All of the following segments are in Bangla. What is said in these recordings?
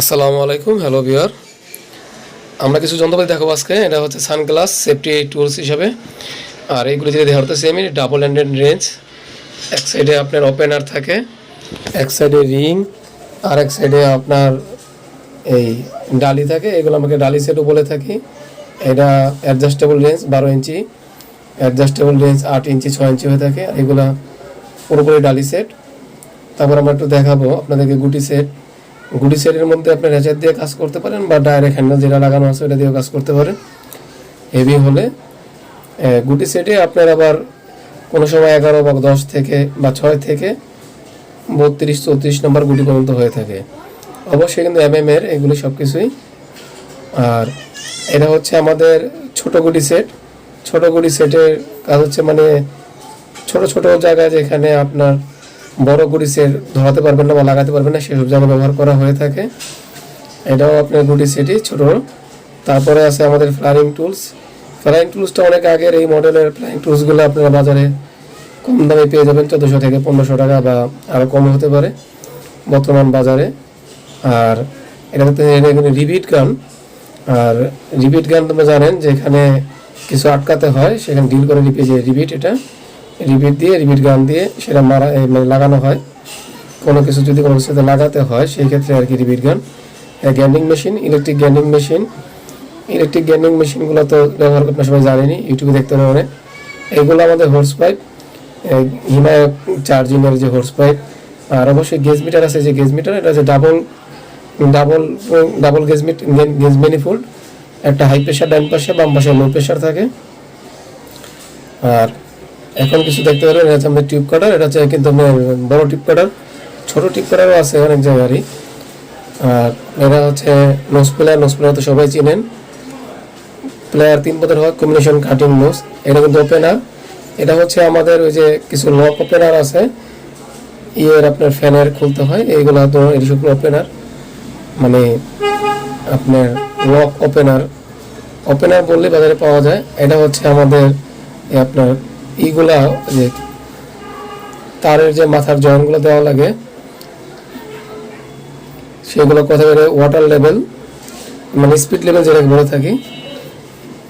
আসসালামু আলাইকুম, হ্যালো বিয়ার আমরা কিছু যন্ত্রপাতি দেখাবো আজকে, এটা হচ্ছে সানগ্লাস, সেফটি টুলস হিসাবে। আর এইগুলো যদি দেখা হচ্ছে সেমি ডাবল হ্যান্ডেড রেঞ্জ। এক সাইডে আপনার ওপেনার থাকে, এক সাইডে রিং, আর এক সাইডে আপনার এই ডালি থাকে। এগুলো আমাকে ডালি সেটও বলে থাকি। এটা অ্যাডজাস্টেবল রেঞ্জ, বারো ইঞ্চি। অ্যাডজাস্টেবল রেঞ্জ, আট ইঞ্চি, ছয় ইঞ্চি হয়ে থাকে। আর এগুলো পুরোপুরি ডালি সেট। তারপর আমরা একটু দেখাবো আপনাদেরকে গুটি সেট। গুটি সেটের মধ্যে আপনি রেচার দিয়ে কাজ করতে পারেন বা ডাইরেক্ট হ্যান্ডেল যেটা লাগানো আছে ওটা দিয়েও কাজ করতে পারেন। হেভি হলে গুটি সেটে আপনার আবার কোনো সময় এগারো বা দশ থেকে বা ছয় থেকে বত্রিশ, চৌত্রিশ নম্বর গুটি পর্যন্ত হয়ে থাকে। অবশ্যই কিন্তু এম এম এর এগুলি সব কিছুই আর এটা হচ্ছে আমাদের ছোট গুটি সেট ছোট গুটি সেটের কাজ হচ্ছে মানে ছোট ছোট জায়গায় যেখানে আপনার বড় গুটি ধরাতে পারবেন না বা লাগাতে পারবেন না, সেসব জায়গায় ব্যবহার করা হয়ে থাকে। এটাও আপনার গুটি সেটই ছোট। তারপরে আছে আমাদের ফ্লারিং টুলস ফ্লারিং টুলসটা অনেক আগের এই মডেলের ফ্লারিং টুলসগুলো আপনারা বাজারে কম দামে পেয়ে যাবেন, চোদ্দোশো থেকে পনেরোশো টাকা বা আরও কম হতে পারে বর্তমান বাজারে। আর এটা হচ্ছে রিপিট গান আর রিপিট গান তোমরা জানেন যে এখানে কিছু আটকাতে হয়, সেখানে ডিল করে রিপিট রিপিট এটা। রিপিট দিয়ে রিপিট গান দিয়ে সেটা মারা মানে লাগানো হয়। কোনো কিছু যদি কোনো কিছুতে লাগাতে হয়, সেই ক্ষেত্রে আর কি rivet gun. Grinding machine, electric grinding machine. Electric grinding মেশিনগুলো তো ব্যবহার করতে সবাই জানেনি, ইউটিউবে দেখতে পারে এগুলো আমাদের হোর্স পাইপ হিমায় চার্জিংয়ের যে হোর্স পাইপ আর অবশ্যই গেজ মিটার আছে যে গেজ মিটার এটা হচ্ছে double double double gauge meter gauge manifold একটা হাই প্রেশার ডান পাশে বাম পাশে লো প্রেশার থাকে। আর এখন কিছু দেখতে পারেন, এটা হচ্ছে টিউব কাটার এটা হচ্ছে কিন্তু বড় টিউব কাটার ছোট টিউব কাটারও আছে অনেক জায়গারই। আর এটা হচ্ছে নোস প্লেয়ার নোস প্লেয়ার তো সবাই চিনেন। প্লেয়ার তিন পদের হয় কম্বিনেশন কাটিং নোস এটা কিন্তু ওপেনার এটা হচ্ছে আমাদের ওই যে কিছু লক ওপেনার আছে, ইয়ের আপনার ফ্যানের খুলতে হয়, এইগুলো তো এই সবগুলো ওপেনার মানে আপনার লক ওপেনার ওপেনার বললে বাজারে পাওয়া যায়, এটা হচ্ছে আমাদের আপনার ইগুলা যে তারের যে মাথার জয়েন্টগুলো দেওয়া লাগে, সেগুলো কথা বলে ওয়াটার লেভেল মানে স্পিড লেভেল যেটাকে বলে থাকি,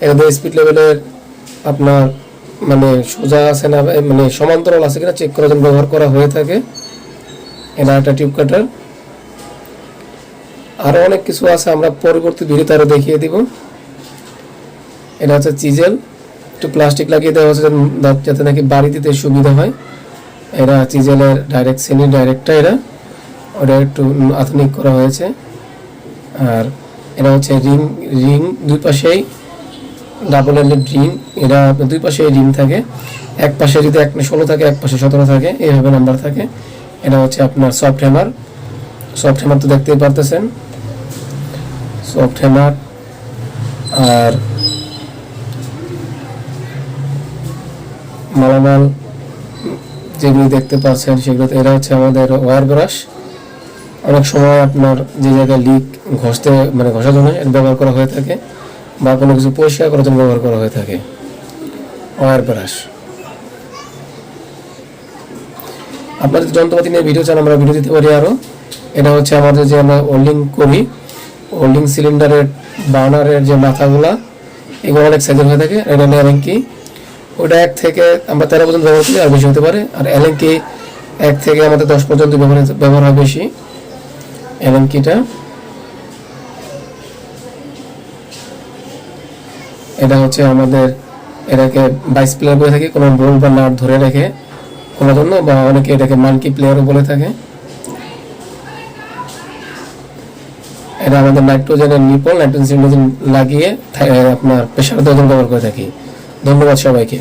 এখানে স্পিড লেভেলের আপনার মানে সোজা আছে না মানে সমান্তরাল আছে কিনা চেক করার জন্য ব্যবহার করা হয়ে থাকে। এটা একটা টিউব কাটার আরও অনেক কিছু আছে, আমরা পরবর্তী ভিডিওতে আরও দেখিয়ে দিব। এটা হচ্ছে চিজেল। একটু প্লাস্টিক লাগিয়ে দেওয়া হচ্ছে যাতে- নাকি বাড়ি দিতে সুবিধা হয়। এরা চিজেলের ডাইরেক্ট সেমি ডাইরেক্টটা এরা, ওটা একটু আধুনিক করা হয়েছে। আর এরা হচ্ছে রিং রিং দুই পাশেই ডাবল হ্যান্ডেড রিং, এরা দুই পাশে রিং থাকে। এক পাশে যদি এক ষোলো থাকে, এক পাশে সতেরো থাকে, এইভাবে নাম্বার থাকে। এটা হচ্ছে আপনার সফট হ্যামার সফট হ্যামার তো দেখতেই পারতেছেন। সফট হ্যামার আর মালামাল যেগুলি দেখতে পাচ্ছেন সেগুলোতে এরা হচ্ছে আমাদের ওয়ার ব্রাশ অনেক সময় আপনার যে জায়গায় লিক ঘষতে মানে ঘষার জন্য ব্যবহার করা হয়ে থাকে বা কোনো কিছু পরিষ্কার করার জন্য ব্যবহার করা হয়ে থাকে। ওয়ার ব্রাশ আপনার যন্ত্রপাতি নিয়ে ভিডিও চান, আমরা ভিডিও দিতে পারি আরও এটা হচ্ছে আমাদের যে আমরা ওল্ডিং করি। ওল্ডিং সিলিন্ডারের বার্নারের যে মাথাগুলা, এগুলো অনেক সাইজের হয়ে থাকে। এটা এলেঙ্কি ওটা এক থেকে আমরা তেরো পর্যন্ত ব্যবহার করি আর বেশি হতে পারে। আর এলেঙ্কি এক থেকে আমাদের দশ পর্যন্ত ব্যবহার ব্যবহার হয় বেশি। এলেঙ্কিটা এটা হচ্ছে আমাদের এটাকে বাইশ প্লেয়ার বলে থাকি, কোনো বল বা নাট ধরে রেখে কোনো জন্য, বা অনেকে এটাকে মানকি প্লেয়ারও বলে থাকে। এটা আমাদের নাইট্রোজেনের নিপল নাইট্রোজেন লাগিয়ে আপনার প্রেশার জন্য ব্যবহার করে থাকি। ধন্যবাদ সবাইকে।